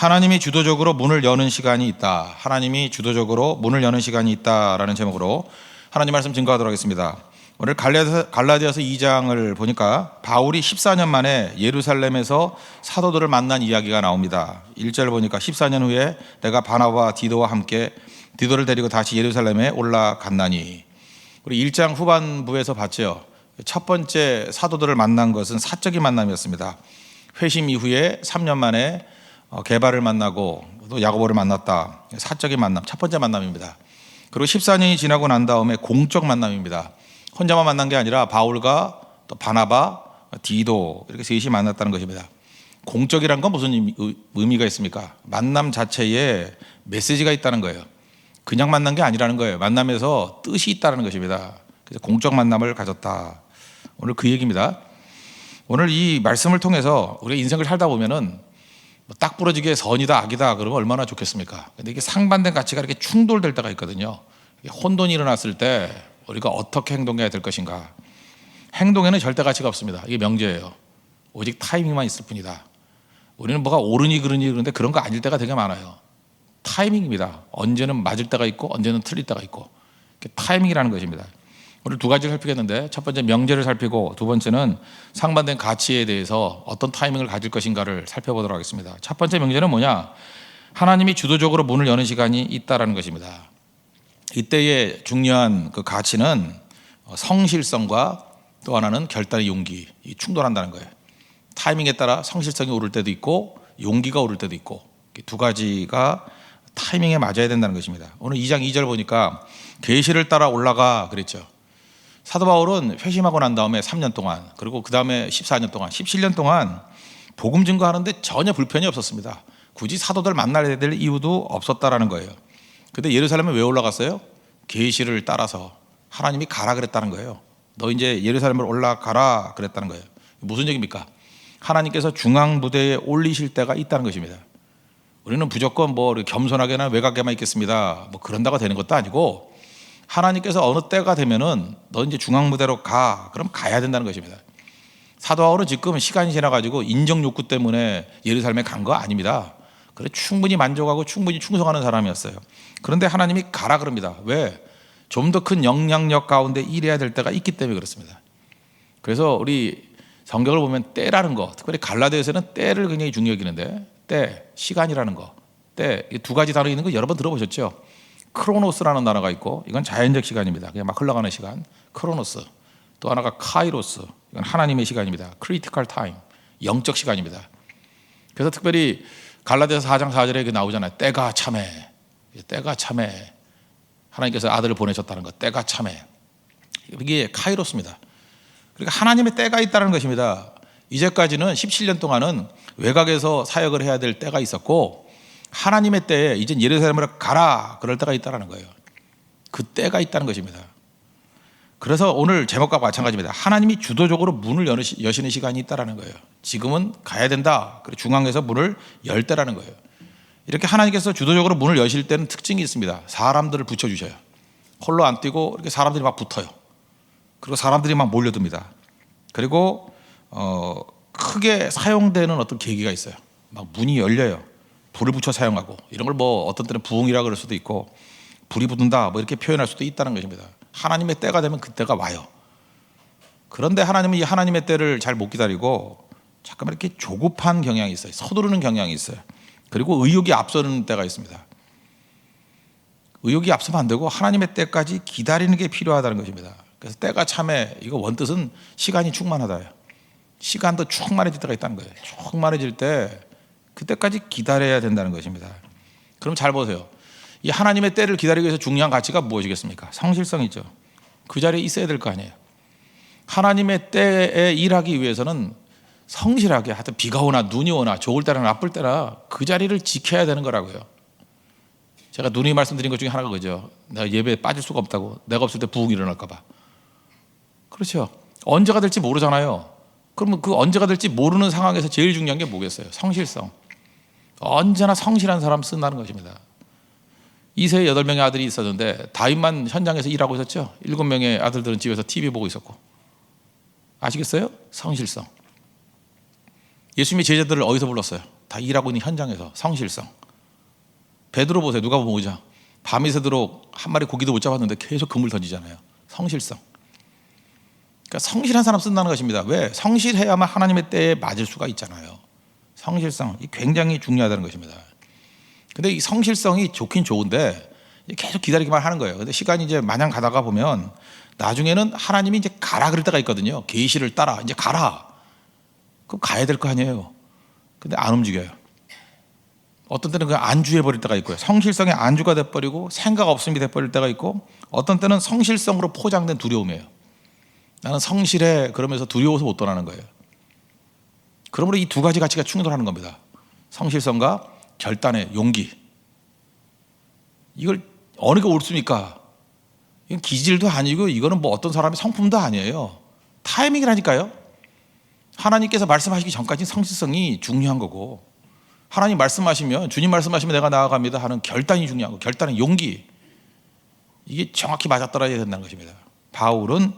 하나님이 주도적으로 문을 여는 시간이 있다. 하나님이 주도적으로 문을 여는 시간이 있다라는 제목으로 하나님 말씀 증거하도록 하겠습니다. 오늘 갈라디아서, 갈라디아서 2장을 보니까 바울이 14년 만에 예루살렘에서 사도들을 만난 이야기가 나옵니다. 1절 보니까 14년 후에 내가 바나바와 디도와 함께 디도를 데리고 다시 예루살렘에 올라갔나니 우리 1장 후반부에서 봤죠. 첫 번째 사도들을 만난 것은 사적인 만남이었습니다. 회심 이후에 3년 만에 어, 개발을 만나고 또 야고보를 만났다. 사적인 만남, 첫 번째 만남입니다. 그리고 14년이 지나고 난 다음에 공적 만남입니다. 혼자만 만난 게 아니라 바울과 또 바나바, 디도 이렇게 셋이 만났다는 것입니다. 공적이란 건 무슨 의미가 있습니까? 만남 자체에 메시지가 있다는 거예요. 그냥 만난 게 아니라는 거예요. 만남에서 뜻이 있다는 것입니다. 그래서 공적 만남을 가졌다. 오늘 그 얘기입니다. 오늘 이 말씀을 통해서 우리 인생을 살다 보면은 뭐 딱 부러지게 선이다 악이다 그러면 얼마나 좋겠습니까? 근데 이게 상반된 가치가 이렇게 충돌될 때가 있거든요. 혼돈이 일어났을 때 우리가 어떻게 행동해야 될 것인가? 행동에는 절대 가치가 없습니다. 이게 명제예요. 오직 타이밍만 있을 뿐이다. 우리는 뭐가 옳으니 그러니 그런데 그런 거 아닐 때가 되게 많아요. 타이밍입니다. 언제는 맞을 때가 있고 언제는 틀릴 때가 있고 타이밍이라는 것입니다. 오늘 두 가지를 살피겠는데 첫 번째 명제를 살피고 두 번째는 상반된 가치에 대해서 어떤 타이밍을 가질 것인가를 살펴보도록 하겠습니다. 첫 번째 명제는 뭐냐? 하나님이 주도적으로 문을 여는 시간이 있다라는 것입니다. 이때의 중요한 그 가치는 어, 성실성과 또 하나는 결단의 용기 이 충돌한다는 거예요. 타이밍에 따라 성실성이 오를 때도 있고 용기가 오를 때도 있고 이두 가지가 타이밍에 맞아야 된다는 것입니다. 오늘 2장 2절 보니까 계시를 따라 올라가 그랬죠. 사도 바울은 회심하고 난 다음에 3년 동안 그리고 그 다음에 14년 동안 17년 동안 복음 증거하는데 전혀 불편이 없었습니다. 굳이 사도들 만나야 될 이유도 없었다라는 거예요. 근데 예루살렘에 왜 올라갔어요? 계시를 따라서 하나님이 가라 그랬다는 거예요. 너 이제 예루살렘을 올라가라 그랬다는 거예요. 무슨 얘기입니까? 하나님께서 중앙 무대에 올리실 때가 있다는 것입니다. 우리는 무조건 뭐 겸손하게나 외곽에만 있겠습니다. 뭐 그런다고 되는 것도 아니고 하나님께서 어느 때가 되면은 너 이제 중앙 무대로 가. 그럼 가야 된다는 것입니다. 사도 바울은 지금 시간이 지나가지고 인정 욕구 때문에 예루살렘에 간 거 아닙니다. 그래 충분히 만족하고 충분히 충성하는 사람이었어요. 그런데 하나님이 가라 그럽니다. 왜? 좀 더 큰 영향력 가운데 일해야 될 때가 있기 때문에 그렇습니다. 그래서 우리 성경을 보면 때라는 거, 특별히 갈라디아서는 때를 굉장히 중요히 여기는데 때, 시간이라는 거, 때이두 가지 단어 있는 거 여러 번 들어보셨죠? 크로노스라는 단어가 있고 이건 자연적 시간입니다. 그냥 막 흘러가는 시간, 크로노스. 또 하나가 카이로스, 이건 하나님의 시간입니다. 크리티컬 타임, 영적 시간입니다. 그래서 특별히 갈라디아서 4장 4절에 그 나오잖아요. 때가 참해, 때가 참해. 하나님께서 아들을 보내셨다는 것, 때가 참해. 이게 카이로스입니다. 그러니까 하나님의 때가 있다는 것입니다. 이제까지는 17년 동안은 외곽에서 사역을 해야 될 때가 있었고 하나님의 때에 이제 예루살렘으로 가라 그럴 때가 있다는 거예요. 그 때가 있다는 것입니다. 그래서 오늘 제목과 마찬가지입니다. 하나님이 주도적으로 문을 여시- 여시는 시간이 있다라는 거예요. 지금은 가야 된다. 그리고 중앙에서 문을 열 때라는 거예요. 이렇게 하나님께서 주도적으로 문을 여실 때는 특징이 있습니다. 사람들을 붙여 주셔요. 홀로 안 뛰고 이렇게 사람들이 막 붙어요. 그리고 사람들이 막 몰려듭니다. 그리고 어, 크게 사용되는 어떤 계기가 있어요. 막 문이 열려요. 불을 붙여 사용하고 이런 걸 뭐 어떤 때는 부흥이라 그럴 수도 있고 불이 붙는다 뭐 이렇게 표현할 수도 있다는 것입니다. 하나님의 때가 되면 그때가 와요. 그런데 하나님은 이 하나님의 때를 잘 못 기다리고 잠깐만 이렇게 조급한 경향이 있어요. 서두르는 경향이 있어요. 그리고 의욕이 앞서는 때가 있습니다. 의욕이 앞서면 안 되고 하나님의 때까지 기다리는 게 필요하다는 것입니다. 그래서 때가 참에 이거 원뜻은 시간이 충만하다요. 시간도 충만해질 때가 있다는 거예요. 충만해질 때 그때까지 기다려야 된다는 것입니다. 그럼 잘 보세요. 이 하나님의 때를 기다리기 위해서 중요한 가치가 무엇이겠습니까? 성실성이죠. 그 자리에 있어야 될 거 아니에요. 하나님의 때에 일하기 위해서는 성실하게 하여튼 비가 오나 눈이 오나 좋을 때나 나쁠 때나 그 자리를 지켜야 되는 거라고요. 제가 누누이 말씀드린 것 중에 하나가 그죠. 내가 예배에 빠질 수가 없다고. 내가 없을 때 부흥이 일어날까 봐. 그렇죠. 언제가 될지 모르잖아요. 그러면 그 언제가 될지 모르는 상황에서 제일 중요한 게 뭐겠어요? 성실성. 언제나 성실한 사람 쓴다는 것입니다. 이세 여덟 명의 아들이 있었는데 다윗만 현장에서 일하고 있었죠. 일곱 명의 아들들은 집에서 TV 보고 있었고. 아시겠어요? 성실성. 예수님이 제자들을 어디서 불렀어요? 다 일하고 있는 현장에서 성실성. 베드로 보세요. 누가 보면 오자. 밤이 새도록 한 마리 고기도 못 잡았는데 계속 그물 던지잖아요. 성실성. 그러니까 성실한 사람 쓴다는 것입니다. 왜? 성실해야만 하나님의 때에 맞을 수가 있잖아요. 성실성. 이 굉장히 중요하다는 것입니다. 근데 이 성실성이 좋긴 좋은데 계속 기다리기만 하는 거예요. 근데 시간이 이제 마냥 가다가 보면 나중에는 하나님이 이제 가라 그럴 때가 있거든요. 계시를 따라 이제 가라. 그럼 가야 될 거 아니에요. 근데 안 움직여요. 어떤 때는 그 안주해 버릴 때가 있고요. 성실성의 안주가 돼 버리고 생각 없음이 돼 버릴 때가 있고 어떤 때는 성실성으로 포장된 두려움이에요. 나는 성실해 그러면서 두려워서 못 떠나는 거예요. 그러므로 이 두 가지 가치가 충돌하는 겁니다. 성실성과 결단의 용기. 이걸 어느 게 옳습니까? 이건 기질도 아니고 이거는 뭐 어떤 사람의 성품도 아니에요. 타이밍이라니까요. 하나님께서 말씀하시기 전까지 성실성이 중요한 거고 하나님 말씀하시면 주님 말씀하시면 내가 나아갑니다 하는 결단이 중요하고 결단의 용기 이게 정확히 맞아떨어야 된다는 것입니다. 바울은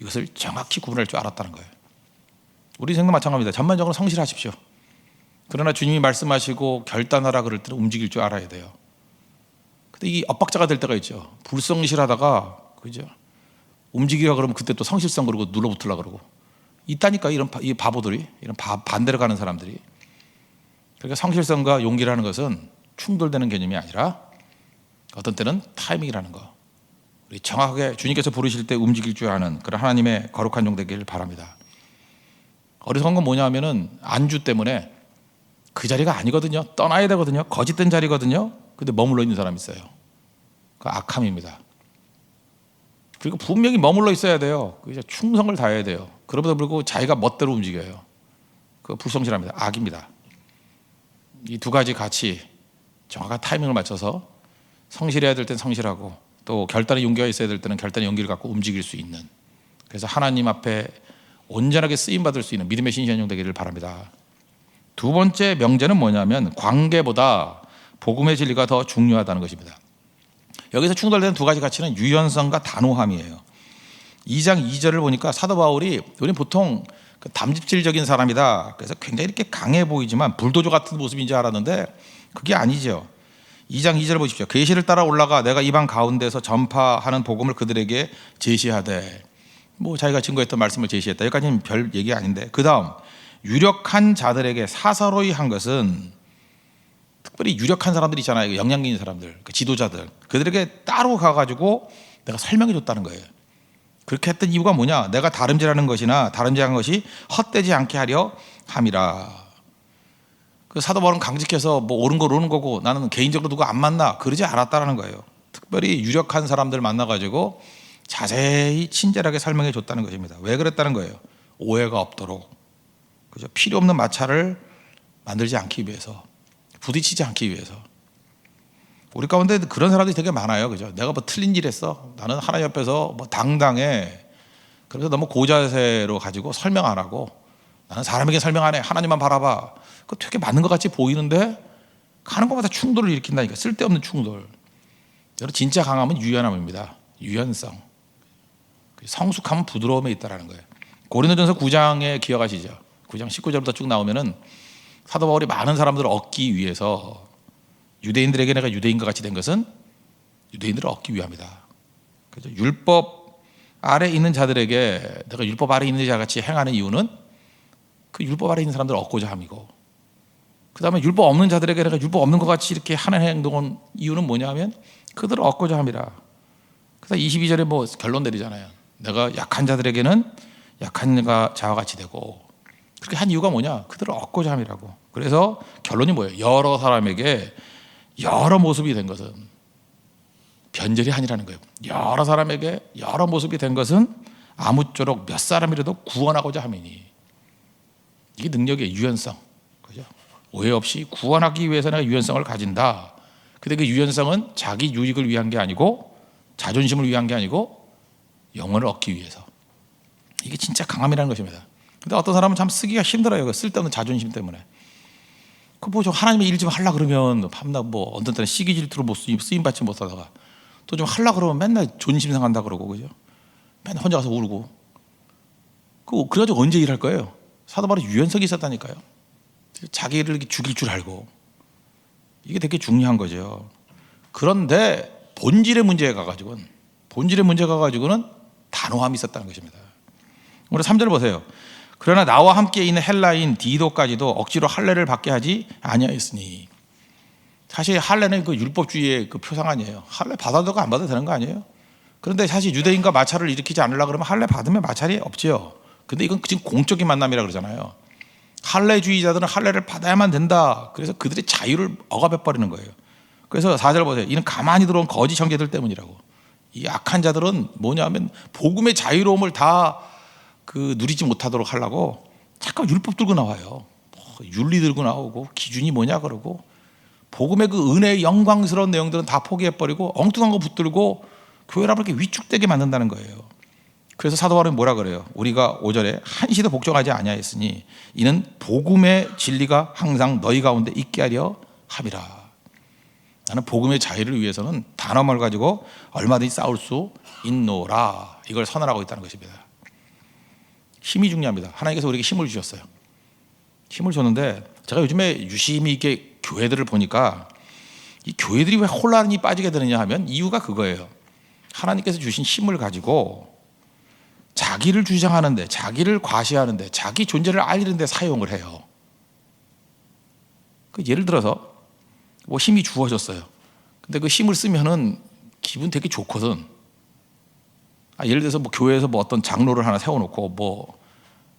이것을 정확히 구분할 줄 알았다는 거예요. 우리 생도 마찬가지입니다. 전반적으로 성실하십시오. 그러나 주님이 말씀하시고 결단하라 그럴 때는 움직일 줄 알아야 돼요. 근데 이 엇박자가 될 때가 있죠. 불성실하다가 그죠? 움직이라 그러면 그때 또 성실성 그러고 눌러붙으려 그러고 있다니까 이런 바- 이 바보들이 이런 바- 반대로 가는 사람들이 그러니까 성실성과 용기라는 것은 충돌되는 개념이 아니라 어떤 때는 타이밍이라는 거. 우리 정확하게 주님께서 부르실 때 움직일 줄 아는 그런 하나님의 거룩한 종 되기를 바랍니다. 어리석은 건 뭐냐 하면은 안주 때문에 그 자리가 아니거든요. 떠나야 되거든요. 거짓된 자리거든요. 근데 머물러 있는 사람이 있어요. 그 악함입니다. 그리고 분명히 머물러 있어야 돼요. 그 이제 충성을 다해야 돼요. 그러다 불구하고 자기가 멋대로 움직여요. 그 불성실합니다. 악입니다. 이 두 가지 같이 정확한 타이밍을 맞춰서 성실해야 될 땐 성실하고 또 결단의 용기가 있어야 될 때는 결단의 용기를 갖고 움직일 수 있는 그래서 하나님 앞에 온전하게 쓰임 받을 수 있는 믿음의 종 되기를 바랍니다. 두 번째 명제는 뭐냐면 관계보다 복음의 진리가 더 중요하다는 것입니다. 여기서 충돌되는 두 가지 가치는 유연성과 단호함이에요. 2장 2절을 보니까 사도 바울이 우리는 보통 그 담집질적인 사람이다. 그래서 굉장히 이렇게 강해 보이지만 불도저 같은 모습인 줄 알았는데 그게 아니죠. 2장 2절 보십시오. 계시를 따라 올라가 내가 이방 가운데서 전파하는 복음을 그들에게 제시하되 뭐 자기가 증거했던 말씀을 제시했다. 여기까지는 별 얘기 아닌데 그 다음 유력한 자들에게 사사로이 한 것은 특별히 유력한 사람들 있잖아요. 영향력 있는 사람들, 그 지도자들 그들에게 따로 가가지고 내가 설명해 줬다는 거예요. 그렇게 했던 이유가 뭐냐? 내가 다름질하는 것이나 다름질하는 것이 헛되지 않게 하려 함이라. 그 사도 바울은 강직해서 뭐 옳은 걸 옳은 거고 나는 개인적으로 누구 안 만나 그러지 않았다라는 거예요. 특별히 유력한 사람들 만나가지고 자세히 친절하게 설명해 줬다는 것입니다. 왜 그랬다는 거예요? 오해가 없도록 그죠? 필요 없는 마찰을 만들지 않기 위해서 부딪히지 않기 위해서 우리 가운데 그런 사람들이 되게 많아요. 그죠? 내가 뭐 틀린 일 했어. 나는 하나님 옆에서 뭐 당당해. 그래서 너무 고자세로 가지고 설명 안 하고 나는 사람에게 설명 안 해. 하나님만 바라봐. 그거 되게 맞는 것 같이 보이는데 가는 것마다 충돌을 일으킨다니까. 쓸데없는 충돌. 여러분 진짜 강함은 유연함입니다. 유연성. 그 성숙함은 부드러움에 있다라는 거예요. 고린도전서 9장에 기억하시죠? 9장 19절부터 쭉 나오면은 사도 바울이 많은 사람들을 얻기 위해서 유대인들에게 내가 유대인과 같이 된 것은 유대인들을 얻기 위함이다. 그래서 율법 아래 있는 자들에게 내가 율법 아래 있는 자 같이 행하는 이유는 그 율법 아래 있는 사람들을 얻고자 함이고 그 다음에 율법 없는 자들에게 내가 율법 없는 것 같이 이렇게 하는 행동은 이유는 뭐냐면 그들을 얻고자 함이라. 그래서 22절에 뭐 결론 내리잖아요. 내가 약한 자들에게는 약한 자와 같이 되고 그렇게 한 이유가 뭐냐? 그들을 얻고자 함이라고. 그래서 결론이 뭐예요? 여러 사람에게 여러 모습이 된 것은 변절이 아니라는 거예요. 여러 사람에게 여러 모습이 된 것은 아무쪼록 몇 사람이라도 구원하고자 함이니 이게 능력의 유연성, 그죠? 오해 없이 구원하기 위해서 내가 유연성을 가진다. 근데 그 유연성은 자기 유익을 위한 게 아니고 자존심을 위한 게 아니고 영혼을 얻기 위해서. 이게 진짜 강함이라는 것입니다. 근데 어떤 사람은 참 쓰기가 힘들어요. 그 쓸데없는 자존심 때문에. 그뭐좀 하나님의 일 좀 하려 그러면 밤낮 뭐 어떤 때는 시기 질투로 못 쓰임, 쓰임 받지 못하다가 또 좀 하려 그러면 맨날 존심 상한다 그러고 그죠? 맨날 혼자 가서 울고. 그 그래가지고 언제 일할 거예요? 사도 바울이 유연성이 있었다니까요. 자기를 죽일 줄 알고 이게 되게 중요한 거죠. 그런데 본질의 문제에 가가지고는 본질의 문제가 가지고는 단호함이 있었다는 것입니다. 우리 3절 보세요. 그러나 나와 함께 있는 헬라인 디도까지도 억지로 할례를 받게 하지 아니하였으니 사실 할례는 그 율법주의의 그 표상 아니에요. 할례 받아도 안 받아도 되는 거 아니에요? 그런데 사실 유대인과 마찰을 일으키지 않으려 그러면 할례 받으면 마찰이 없지요. 근데 이건 지금 공적인 만남이라 그러잖아요. 할례주의자들은 할례를 받아야만 된다. 그래서 그들의 자유를 억압해 버리는 거예요. 그래서 4절 보세요. 이는 가만히 들어온 거짓 형제들 때문이라고. 이 악한 자들은 뭐냐면 복음의 자유로움을 다 그 누리지 못하도록 하려고 잠깐 율법 들고 나와요. 뭐 윤리 들고 나오고 기준이 뭐냐 그러고 복음의 그 은혜의 영광스러운 내용들은 다 포기해 버리고 엉뚱한 거 붙들고 교회를 이렇게 위축되게 만든다는 거예요. 그래서 사도 바울은 뭐라 그래요? 우리가 5절에 한시도 복종하지 아니하였으니 이는 복음의 진리가 항상 너희 가운데 있게 하려 함이라. 나는 복음의 자유를 위해서는 단어말 가지고 얼마든지 싸울 수 있노라. 이걸 선언하고 있다는 것입니다. 힘이 중요합니다. 하나님께서 우리에게 힘을 주셨어요. 힘을 줬는데 제가 요즘에 유심히 이게 교회들을 보니까 이 교회들이 왜 혼란이 빠지게 되느냐 하면 이유가 그거예요. 하나님께서 주신 힘을 가지고 자기를 주장하는데, 자기를 과시하는데, 자기 존재를 알리는데 사용을 해요. 그 예를 들어서 뭐 힘이 주어졌어요. 근데 그 힘을 쓰면은 기분 되게 좋거든. 아, 예를 들어서 뭐 교회에서 뭐 어떤 장로를 하나 세워놓고 뭐,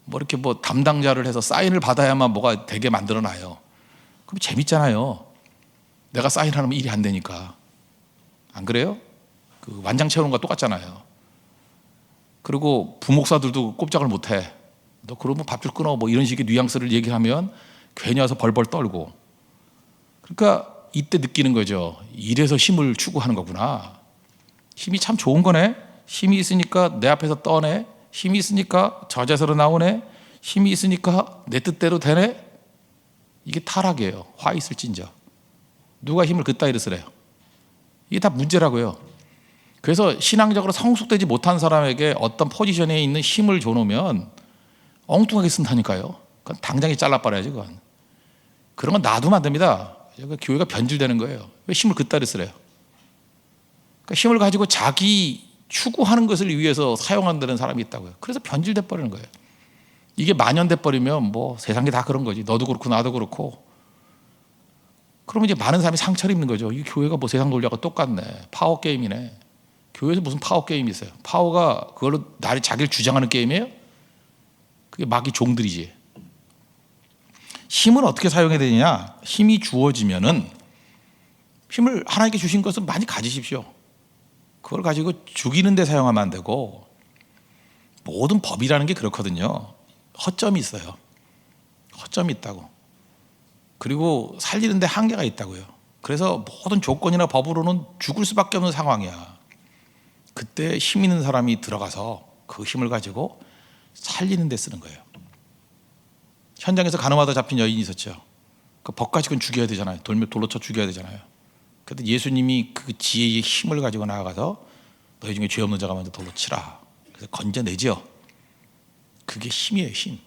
뭐 이렇게 뭐 담당자를 해서 사인을 받아야만 뭐가 되게 만들어놔요. 그럼 재밌잖아요. 내가 사인하면 일이 안 되니까. 안 그래요? 그 완장 채우는 거 똑같잖아요. 그리고 부목사들도 꼼짝을 못 해. 너 그러면 밥줄 끊어. 뭐 이런 식의 뉘앙스를 얘기하면 괜히 와서 벌벌 떨고. 그러니까 이때 느끼는 거죠. 이래서 힘을 추구하는 거구나. 힘이 참 좋은 거네. 힘이 있으니까 내 앞에서 떠네. 힘이 있으니까 저자세로 나오네. 힘이 있으니까 내 뜻대로 되네. 이게 타락이에요. 화 있을진저. 누가 힘을 그따위로 쓰래요. 이게 다 문제라고요. 그래서 신앙적으로 성숙되지 못한 사람에게 어떤 포지션에 있는 힘을 줘놓으면 엉뚱하게 쓴다니까요. 그건 당장에 잘라버려야지, 그건. 그런 건 놔두면 안 됩니다. 교회가 변질되는 거예요. 왜 힘을 그따위 쓰래요? 그러니까 힘을 가지고 자기 추구하는 것을 위해서 사용한다는 사람이 있다고요. 그래서 변질돼 버리는 거예요. 이게 만연돼 버리면 뭐 세상이 다 그런 거지. 너도 그렇고 나도 그렇고. 그러면 이제 많은 사람이 상처를 입는 거죠. 이 교회가 뭐 세상 논리하고 똑같네. 파워 게임이네. 교회에서 무슨 파워 게임이 있어요? 파워가 그걸로 나를 자기를 주장하는 게임이에요? 그게 마귀 종들이지. 힘을 어떻게 사용해야 되느냐? 힘이 주어지면은 힘을 하나님께 주신 것을 많이 가지십시오. 그걸 가지고 죽이는 데 사용하면 안 되고 모든 법이라는 게 그렇거든요. 허점이 있어요. 허점이 있다고. 그리고 살리는 데 한계가 있다고요. 그래서 모든 조건이나 법으로는 죽을 수밖에 없는 상황이야. 그때 힘 있는 사람이 들어가서 그 힘을 가지고 살리는 데 쓰는 거예요. 현장에서 가늠하다 잡힌 여인이 있었죠. 그 법가지고는 죽여야 되잖아요. 돌며 돌로 쳐 죽여야 되잖아요. 그런데 예수님이 그 지혜의 힘을 가지고 나아가서 너희 중에 죄 없는 자가 먼저 돌로 치라. 그래서 건져내죠. 그게 힘이에요, 힘.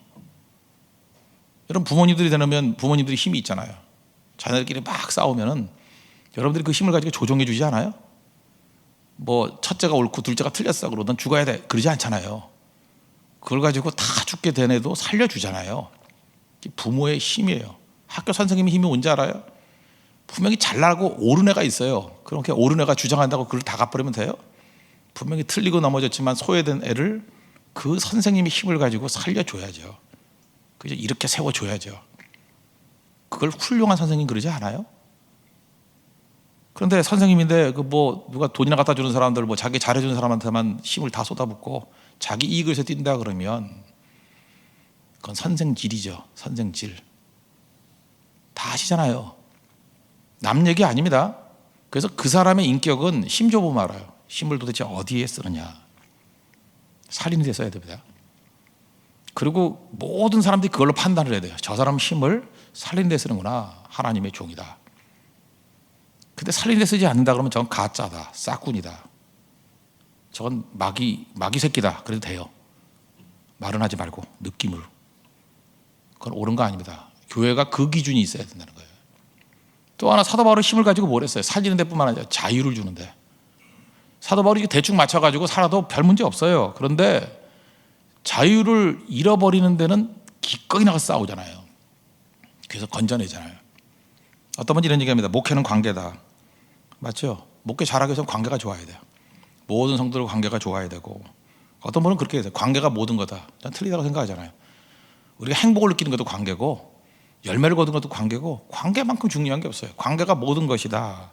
여러분 부모님들이 되면 부모님들이 힘이 있잖아요. 자녀들끼리 막 싸우면은 여러분들이 그 힘을 가지고 조정해 주지 않아요? 뭐 첫째가 옳고 둘째가 틀렸어 그러면 죽어야 돼 그러지 않잖아요. 그걸 가지고 다 죽게 된 애도 살려주잖아요. 부모의 힘이에요. 학교 선생님이 힘이 뭔지 알아요? 분명히 잘나고 옳은 애가 있어요. 그렇게 옳은 애가 주장한다고 그걸 다 갚으려면 돼요? 분명히 틀리고 넘어졌지만 소외된 애를 그 선생님이 힘을 가지고 살려줘야죠. 그죠? 이렇게 세워줘야죠. 그걸 훌륭한 선생님 그러지 않아요? 그런데 선생님인데 그 뭐 누가 돈이나 갖다 주는 사람들 뭐 자기 잘해주는 사람한테만 힘을 다 쏟아붓고 자기 이익을 위해서 뛴다 그러면 그건 선생질이죠. 선생질. 다 아시잖아요. 남 얘기 아닙니다. 그래서 그 사람의 인격은 힘 줘 보면 알아요. 힘을 도대체 어디에 쓰느냐. 살리는 데 써야 됩니다. 그리고 모든 사람들이 그걸로 판단을 해야 돼요. 저 사람 힘을 살리는 데 쓰는구나. 하나님의 종이다. 근데 데 쓰지 않는다 그러면 저건 가짜다. 싹군이다. 저건 마귀, 마귀 새끼다. 그래도 돼요. 말은 하지 말고 느낌으로. 그건 옳은 거 아닙니다. 교회가 그 기준이 있어야 된다는 거예요. 또 하나 사도 바울의 힘을 가지고 뭘 했어요? 살리는 데뿐만 아니라 자유를 주는데 사도 바울이 대충 맞춰 가지고 살아도 별 문제 없어요. 그런데 자유를 잃어버리는 데는 기꺼이 나가 싸우잖아요. 그래서 건져내잖아요. 어떤 분이 이런 얘기합니다. 목회는 관계다. 맞죠? 목회 잘하기 위해서 관계가 좋아야 돼요. 모든 성도들과 관계가 좋아야 되고 어떤 분은 그렇게 해서 관계가 모든 거다. 난 틀리다고 생각하잖아요. 우리가 행복을 느끼는 것도 관계고 열매를 거둔 것도 관계고 관계만큼 중요한 게 없어요. 관계가 모든 것이다.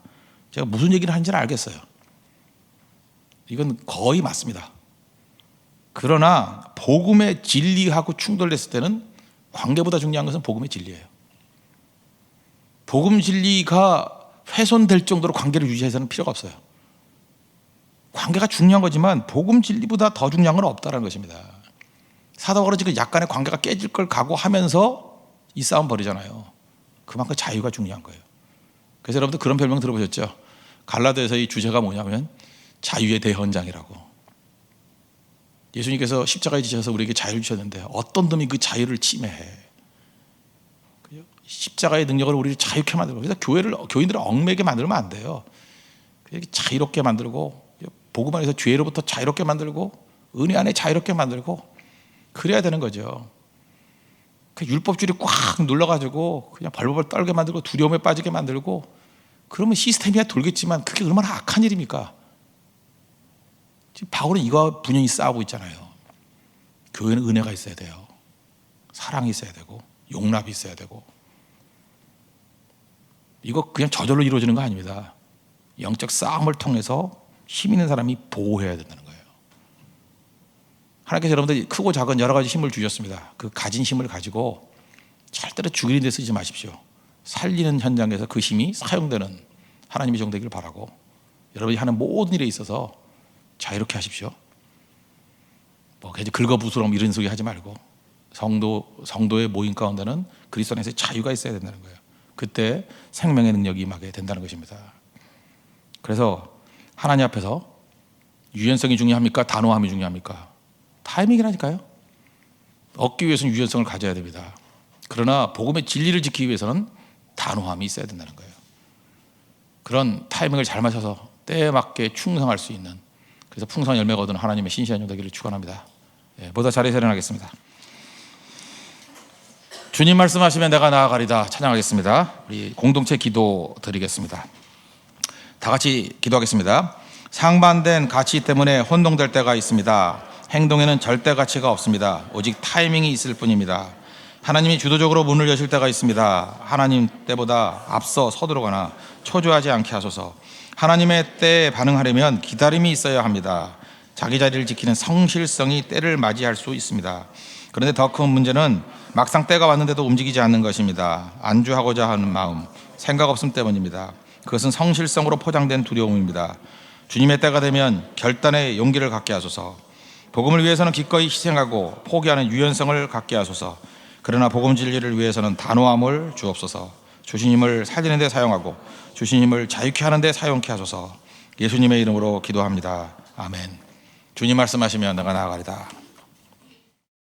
제가 무슨 얘기를 하는지는 알겠어요. 이건 거의 맞습니다. 그러나 복음의 진리하고 충돌됐을 때는 관계보다 중요한 것은 복음의 진리예요. 복음 진리가 훼손될 정도로 관계를 유지해서는 필요가 없어요. 관계가 중요한 거지만 복음 진리보다 더 중요한 건 없다는 것입니다. 사도바울은 지금 약간의 관계가 깨질 걸 각오하면서 이 싸움 벌이잖아요. 그만큼 자유가 중요한 거예요. 그래서 여러분들 그런 별명 들어보셨죠? 갈라디아서 이 주제가 뭐냐면 자유의 대헌장이라고. 예수님께서 십자가에 지셔서 우리에게 자유를 주셨는데 어떤 놈이 그 자유를 침해해. 십자가의 능력을 우리를 자유케 만들고 그래서 교회를 교인들을 얽매게 만들면 안 돼요. 자유롭게 만들고 복음 안에서 죄로부터 자유롭게 만들고 은혜 안에 자유롭게 만들고 그래야 되는 거죠. 그 율법줄이 꽉 눌러가지고 그냥 벌벌 떨게 만들고 두려움에 빠지게 만들고 그러면 시스템이야 돌겠지만 그게 얼마나 악한 일입니까? 지금 바울은 이거 분명히 싸우고 있잖아요. 교회는 은혜가 있어야 돼요. 사랑이 있어야 되고 용납이 있어야 되고 이거 그냥 저절로 이루어지는 거 아닙니다. 영적 싸움을 통해서 힘 있는 사람이 보호해야 된다는. 하나님께서 여러분들 크고 작은 여러 가지 힘을 주셨습니다. 그 가진 힘을 가지고 절대로 죽이는 데 쓰지 마십시오. 살리는 현장에서 그 힘이 사용되는 하나님의 정되기를 바라고 여러분이 하는 모든 일에 있어서 자유롭게 하십시오. 뭐 괜히 긁어부스럼 이런 소리 하지 말고 성도 성도의 모임 가운데는 그리스도 안에서 자유가 있어야 된다는 거예요. 그때 생명의 능력이 임하게 된다는 것입니다. 그래서 하나님 앞에서 유연성이 중요합니까? 단호함이 중요합니까? 타이밍이라니까요. 얻기 위해서는 유연성을 가져야 됩니다. 그러나 복음의 진리를 지키기 위해서는 단호함이 있어야 된다는 거예요. 그런 타이밍을 잘 맞춰서 때에 맞게 충성할 수 있는 그래서 풍성한 열매가 얻은 하나님의 신실한 종 되기를 축원합니다. 예, 보다 자리에 일어나겠습니다. 주님 말씀하시면 내가 나아가리다 찬양하겠습니다. 우리 공동체 기도 드리겠습니다. 다 같이 기도하겠습니다. 상반된 가치 때문에 혼동될 때가 있습니다. 행동에는 절대 가치가 없습니다. 오직 타이밍이 있을 뿐입니다. 하나님이 주도적으로 문을 여실 때가 있습니다. 하나님 때보다 앞서 서두르거나 초조하지 않게 하소서. 하나님의 때에 반응하려면 기다림이 있어야 합니다. 자기 자리를 지키는 성실성이 때를 맞이할 수 있습니다. 그런데 더 큰 문제는 막상 때가 왔는데도 움직이지 않는 것입니다. 안주하고자 하는 마음, 생각 없음 때문입니다. 그것은 성실성으로 포장된 두려움입니다. 주님의 때가 되면 결단의 용기를 갖게 하소서. 복음을 위해서는 기꺼이 희생하고 포기하는 유연성을 갖게 하소서. 그러나 복음 진리를 위해서는 단호함을 주옵소서. 주신 힘을 살리는 데 사용하고 주신 힘을 자유케 하는 데 사용케 하소서. 예수님의 이름으로 기도합니다. 아멘. 주님 말씀하시면 내가 나아가리다.